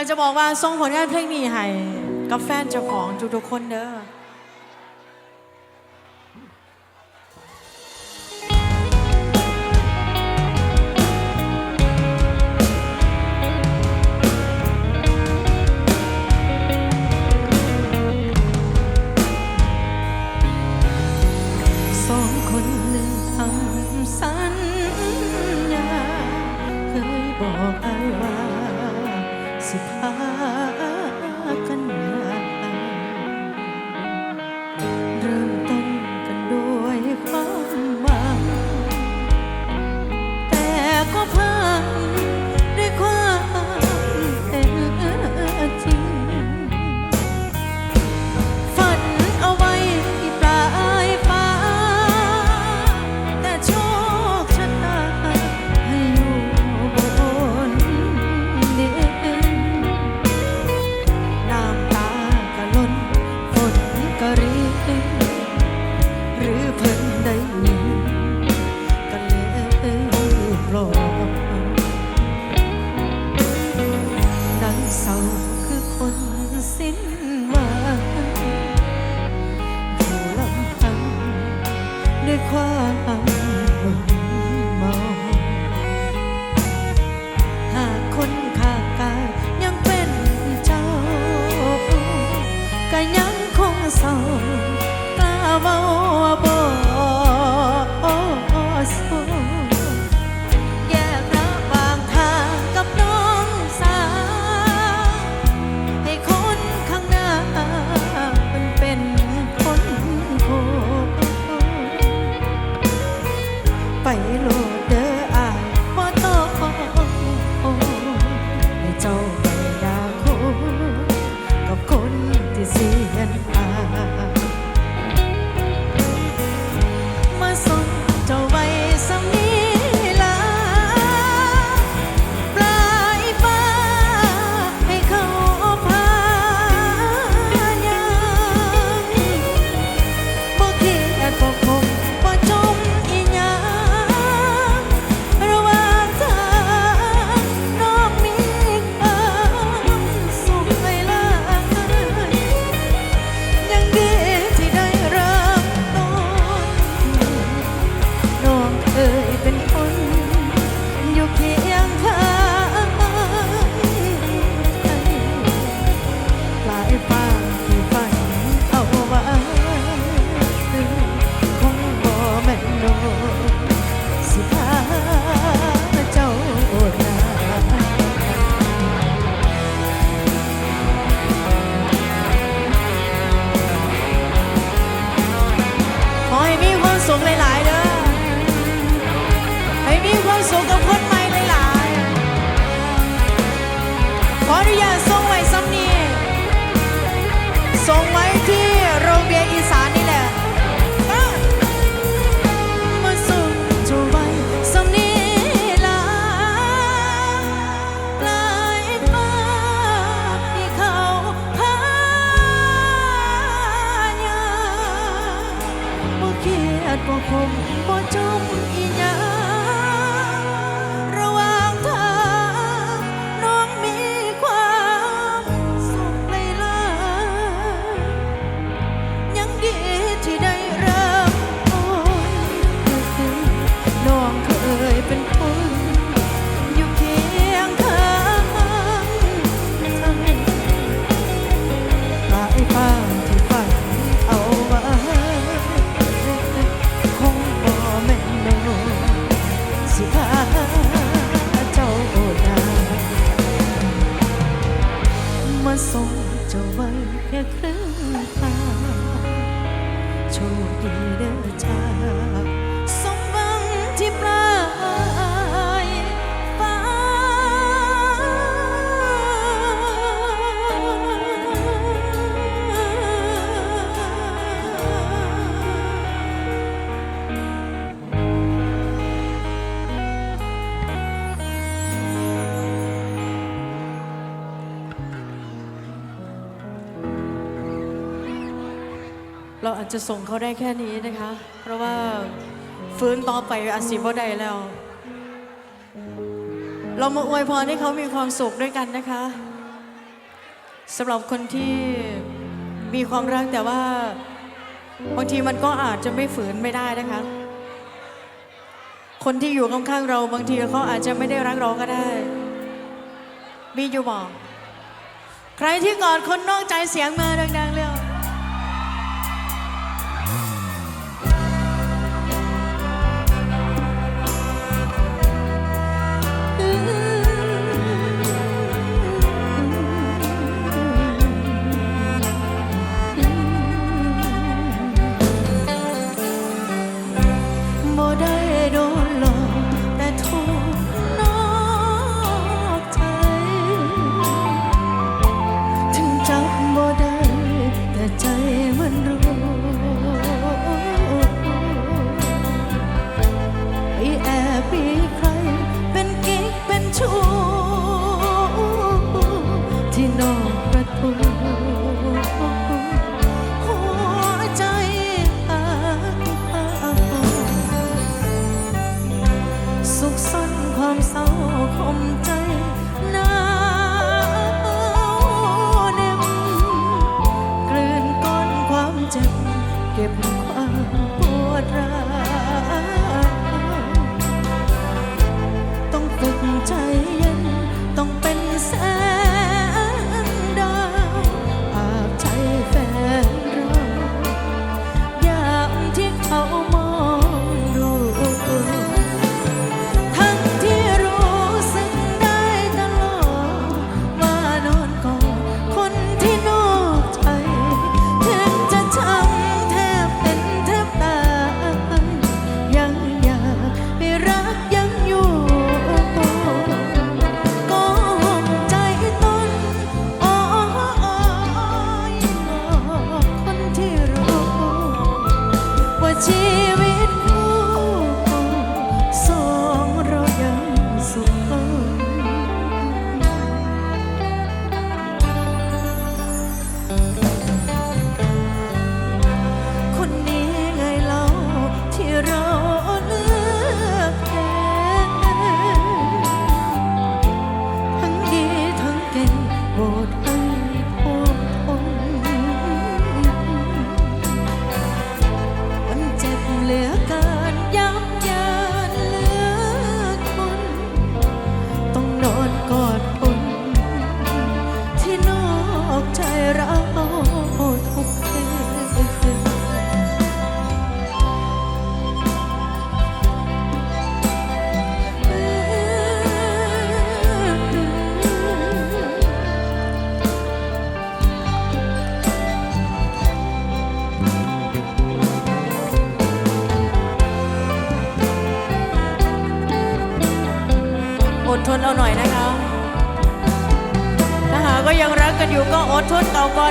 ากจะบอกว่าทรงผลงานเพลงนี้ให้กับแฟนเจ้าของทุกๆคนเด้อาส่งเจ้ไว้แค่ครึ่งทางโชคดีเด้อจ้า ราอาจจะส่งเขาได้แค่นี้นะคะ เพราะว่าฟื้นต่อไปอาศิบ่ได้แล้ว เรามาอวยพรให้เขามีความสุขด้วยกันนะคะสำหรับคนที่มีความรักแต่ว่าบางทีมันก็อาจจะไม่ฝืนไม่ได้นะคะ คนที่อยู่ข้างๆเราบางทีเขาอาจจะไม่ได้รักเราก็ได้ มีอยู่บอก ใครที่กอดคนนอกใจเสียงมาดังๆเร็ว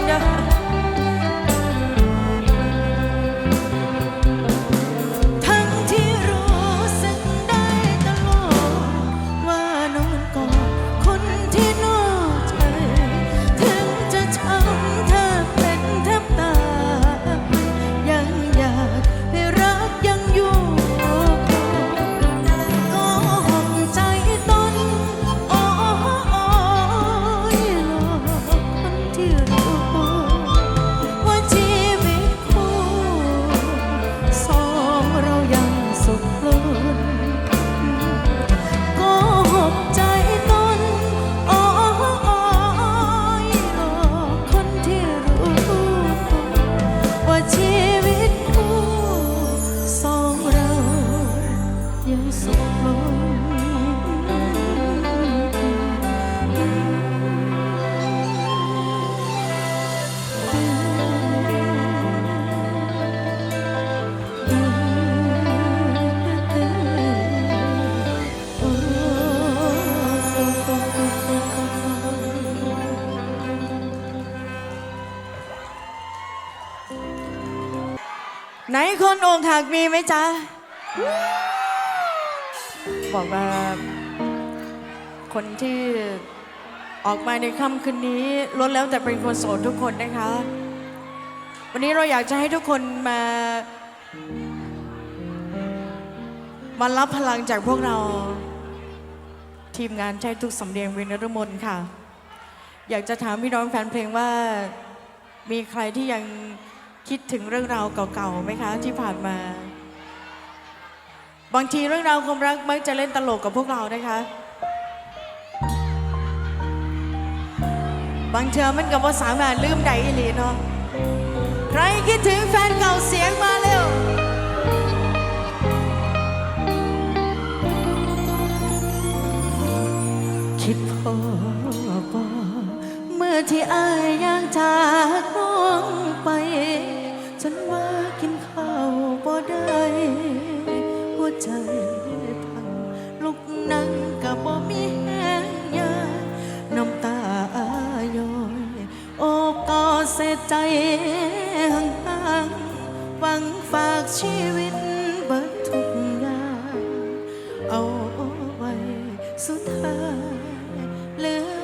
ท สุขล้นไหนคนอกหักมีไหมจ๊ะ บอกว่า คนที่ออกมาในค่ำคืนนี้ล้วนแล้วแต่เป็นคนโสดทุกคนนะคะ วันนี้เราอยากจะให้ทุกคนมามารับพลังจากพวกเรา ทีมงานใช้ทุกสำเนียงวินรมนค่ะ อยากจะถามพี่น้องแฟนเพลงว่ามีใครที่ยังคิดถึงเรื่องราวเก่าๆไหมคะ ที่ผ่านมา บางทีเรื่องราวความรักมักจะเล่นตลกกับพวกเรานะคะ บางเธอมันกับว่าสาวงานลืมใดอีหลีเนาะ ใครคิดถึงแฟนเก่าเสียงมาเลย เหลือ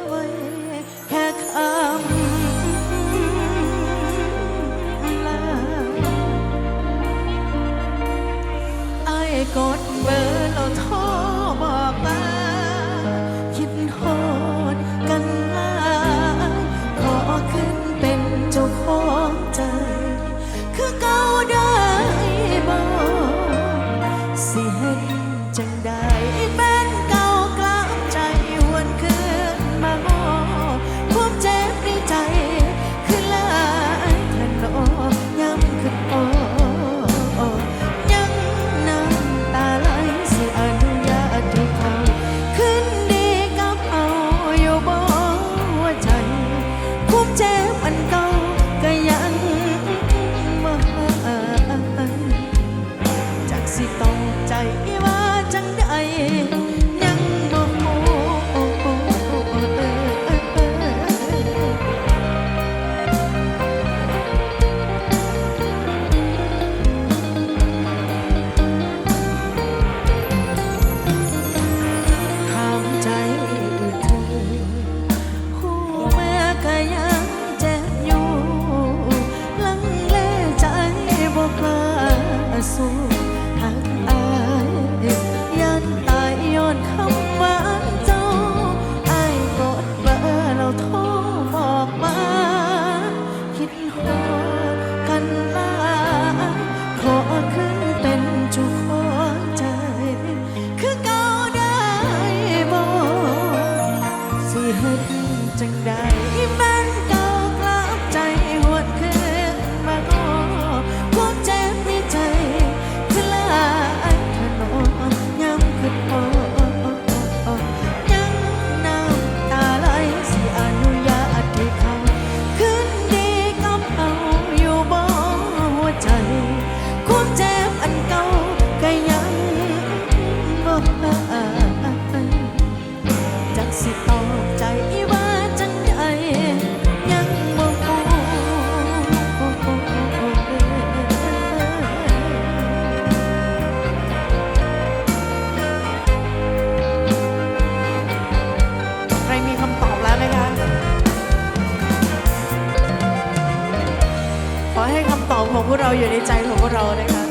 เราอยู่ในใจของพวกเรานะคะ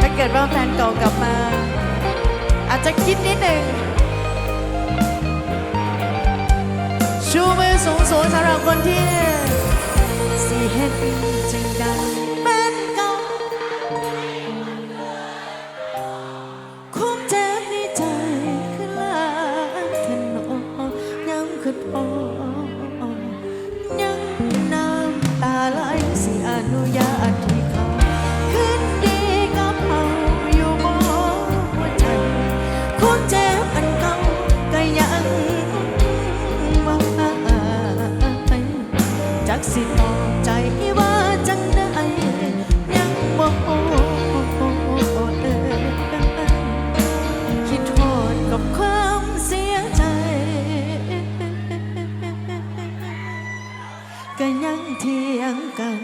ถ้าเกิดว่าแฟนเก่ากลับมา อาจจะคิดนิดหนึ่งชูมือสูงสูงสำหรับคนที่สีเห็นจังได้ chẳng cần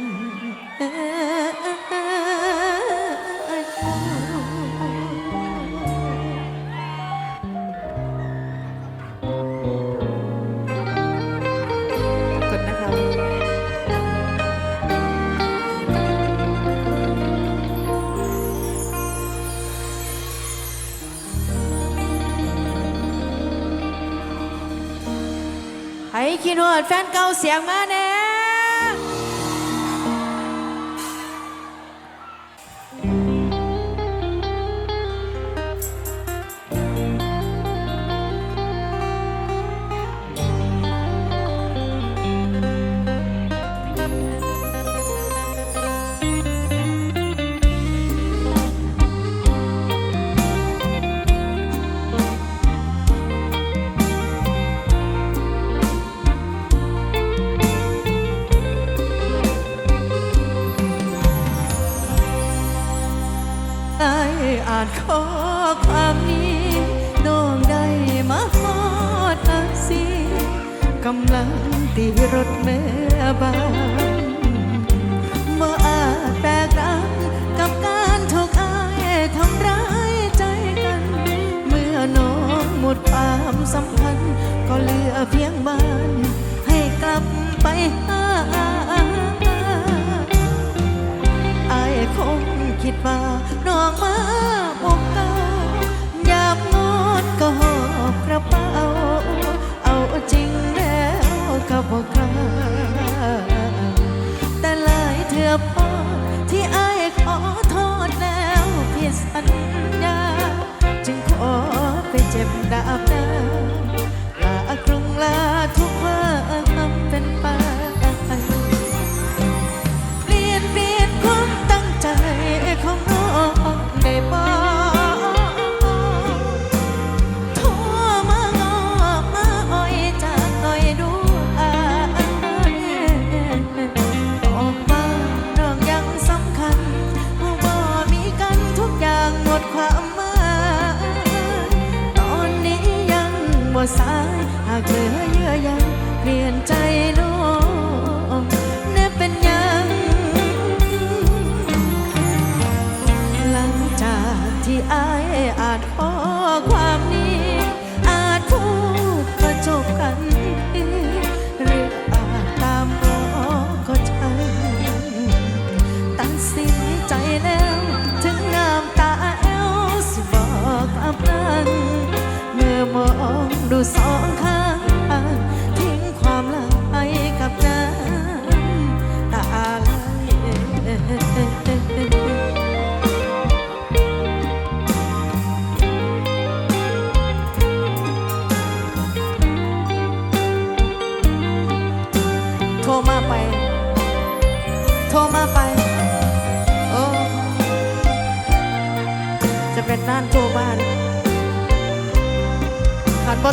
Hãy khi nuột fan câu xiang ma nè. ิดว่าน้องมาบอกเก่ายามนอนก็หอบกระเป๋า เอาจริงแล้วก็บอกลาแต่หลายเถื่อป้อที่ไอาขอโทษแล้วผิดสัญญา จึงขอไปเจ็บดาบหน้า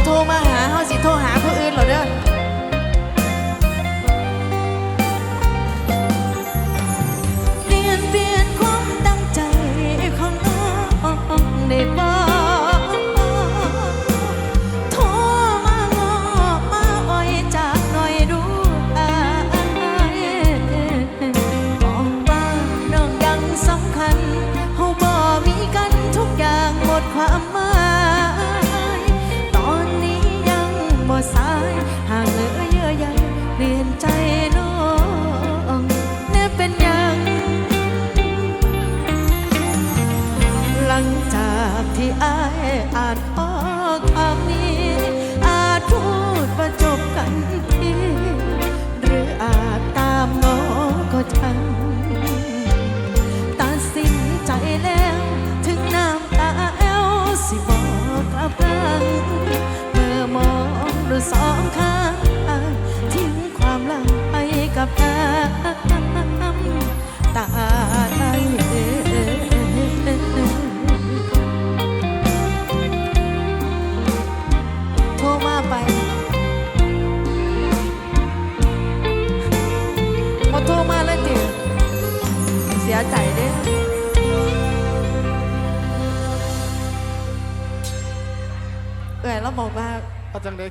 โทรมาหาเขาสิโทรหาผู้อื่นเหรอเด้อ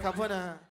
Capona.